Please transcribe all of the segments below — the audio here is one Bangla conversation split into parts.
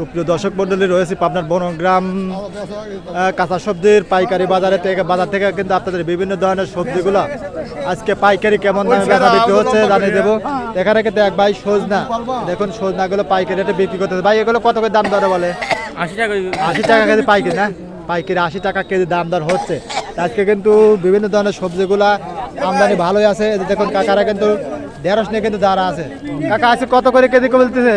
সুপ্রিয় দর্শক মন্ডলী রয়েছে পাবনার বনগ্রাম কাঁচা সবজির পাইকারি বাজারে থেকে বাজার থেকে কিন্তু আপনাদের বিভিন্ন ধরনের সবজিগুলো। আজকে পাইকারি কেমন দামে বেচা বিক্রি হচ্ছে জানিয়ে দেবো। এখানে কিন্তু এক ভাই সজনা। দেখুন সজনাগুলো পাইকারি রেটে বিক্রি করতেছে। ভাই এগুলো কত করে দাম দরে বলে? আশি টাকা আশি টাকা কেজি পাইকারি না? পাইকারি আশি টাকা কেজি দাম দর হচ্ছে। আজকে কিন্তু বিভিন্ন ধরনের সবজিগুলা আমদানি ভালোই আছে। দেখুন কাকারা কিন্তু ঢেঁড়স নিয়ে কিন্তু দাঁড়া আছে। কাকা আছে কত করে কেজি বলতেছে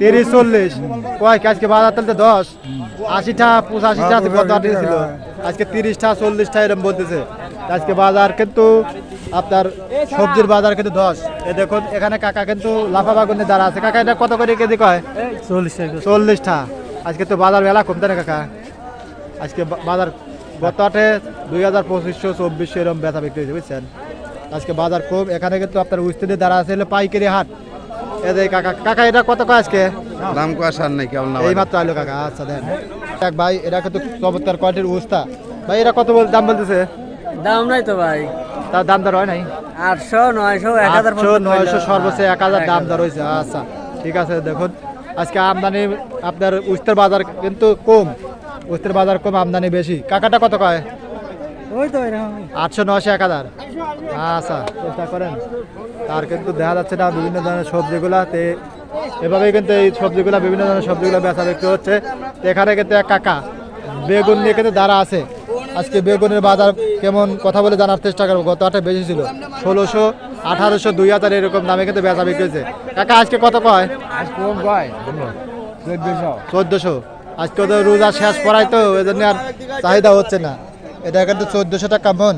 তিরিশ চল্লিশ। কয় আজকে বাজার দশ। আশিটা পঁচাশিটা কত আটি ছিল আজকে তিরিশটা চল্লিশটা এরকম বলতেছে। আজকে বাজার কিন্তু আপনার সবজির বাজার কিন্তু দশ। এ দেখুন এখানে কাকা কিন্তু লাফা বাগুনে দাঁড়া আছে। কাকা এটা কত করে কেজি কয়? চল্লিশ চল্লিশটা। আজকে তো বাজার মেলা কমতে না কাকা? আজকে বাজার গত আটে দুই হাজার পঁচিশশো চব্বিশশো এরকম বেচা বিক্রি হয়েছে বুঝছেন? আজকে বাজার কম এখানে কিন্তু আপনার উস্তিতে দ্বারা আছে পাইকারি হাট। এই যে কাকা কাকা এটা কত কয় আজকে? দাম নাই কেমন না এই মাত্র আইলো কাকা আচ্ছা দেন। এক ভাই এটা কিন্তু চমৎকার কোয়ালিটির উস্তা। ভাই এটা কত বল দাম বলতেছে? দাম নাই তো ভাই। তার দাম দর হয় নাই? আটশো নয়শো এক হাজার নয়শো সর্বোচ্চ এক হাজার দাম দর হয়েছে আচ্ছা। ঠিক আছে দেখুন। আজকে আমদানি আপনার উস্তের বাজার কিন্তু কম। উস্তের বাজার কম আমদানি বেশি। কাকাটা কত কয়? ওই তো আটশো নয়শো এক হাজার। আচ্ছা চেষ্টা করেন। আর কিন্তু দেখা যাচ্ছে না বিভিন্ন ধরনের সবজিগুলা তে এভাবেই কিন্তু এই সবজিগুলা বিভিন্ন ধরনের সবজিগুলো বেচা বিক্রি হচ্ছে। এখানে কিন্তু এক কাকা বেগুন নিয়ে কিন্তু দাঁড়া আছে। আজকে বেগুনের বাজার কেমন কথা বলে জানার চেষ্টা করব। গত আটে বেশি ছিল। ষোলোশো আঠারোশো দুই হাজার এরকম দামে কিন্তু বেচা বিক্রি হয়েছে। কাকা আজকে কত কয়? চোদ্দশো। আজকে ওদের রোজা শেষ পড়াই তো ওই জন্য আর চাহিদা হচ্ছে না। এটা কিন্তু চোদ্দোশো টাকা মন।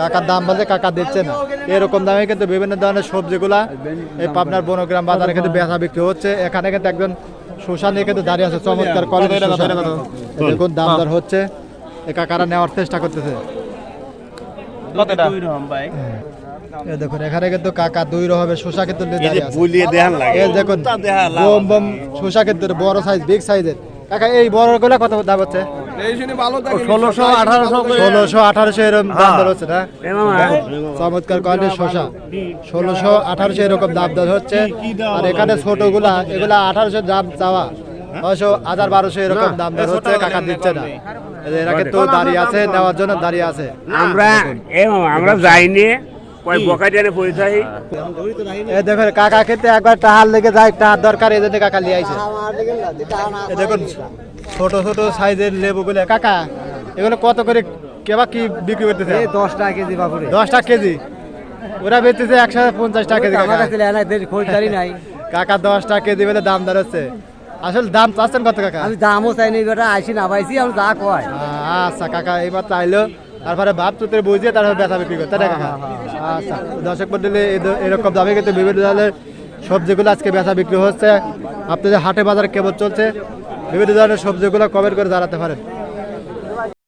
কাকার দাম বলতে কাকা দিচ্ছে না। এরকম দামে কিন্তু বিভিন্ন ধরনের সবজিগুলা এই পাবনার বনগ্রাম বাজারে কিন্তু বেচা বিক্রি হচ্ছে। এখানে কিন্তু একজন শোষা নিয়ে কিন্তু দাঁড়িয়ে আছে। চমৎকার দেখুন দাম দর হচ্ছে। এ কাকারা নেওয়ার চেষ্টা করতেছে। দেখুন এখানে কিন্তু কাকা দুই রকমের শোষা কিন্তু বুলিয়ে দেখান লাগে। দেখুন বোম বোম শসা কিন্তু বড় সাইজ বিগ সাইজের কাকা এই বড়গুলা কত দাম হচ্ছে? ষোলোশো আঠারোশো ষোলোশো আঠারোশো এরকম দাম দর হচ্ছে না চমৎকার কোয়ালিটির শসা। ষোলোশো আঠারোশো এরকম দাম দর হচ্ছে। আর এখানে ছোট এগুলা আঠারোশো দাম চাওয়া। নয়শো হাজার বারোশো এরকম দাম দর হচ্ছে কাকা দিচ্ছে না। এরা কিন্তু দাঁড়িয়ে আছে নেওয়ার জন্য দাঁড়িয়ে আছে। আমরা আমরা যাইনি কয় বকা দিয়ে পরিচয় এই দেখুন কাকা কিন্তু একবার টাহার লেগে যায় টাহার দরকার এই জন্য কাকা লিয়ে আইছে। দেখুন ছোট ছোট সাইজের লেবু গুলো। কাকা এগুলো কত করে কেবা কি বিক্রি করতেছে? দশ টাকা কেজি বাপুরে দশ টাকা কেজি। ওরা বেচতেছে একশো পঞ্চাশ টাকা কেজি আমার কাকা। কাছে খরিদারি নাই। কাকা দশ টাকা কেজি বলে দাম দর হচ্ছে আসলে দাম চাচ্ছেন কত কাকা? আমি দামও চাইনি বেটা আইসি না পাইছি আমি যা কয়। আচ্ছা কাকা এইবার চাইলো। তারপরে ভাব তুতে বুঝিয়ে তারপরে ব্যথা বিক্রি করতে না কাকা? আচ্ছা দর্শক মন্ডলী এরকম দামে কিন্তু বিভিন্ন ধরনের সবজিগুলো আজকে বেচা বিক্রি হচ্ছে। আপনাদের হাটে বাজার কেবল চলছে? বিভিন্ন ধরনের সবজিগুলো কমেন্ট করে জানাতে পারেন।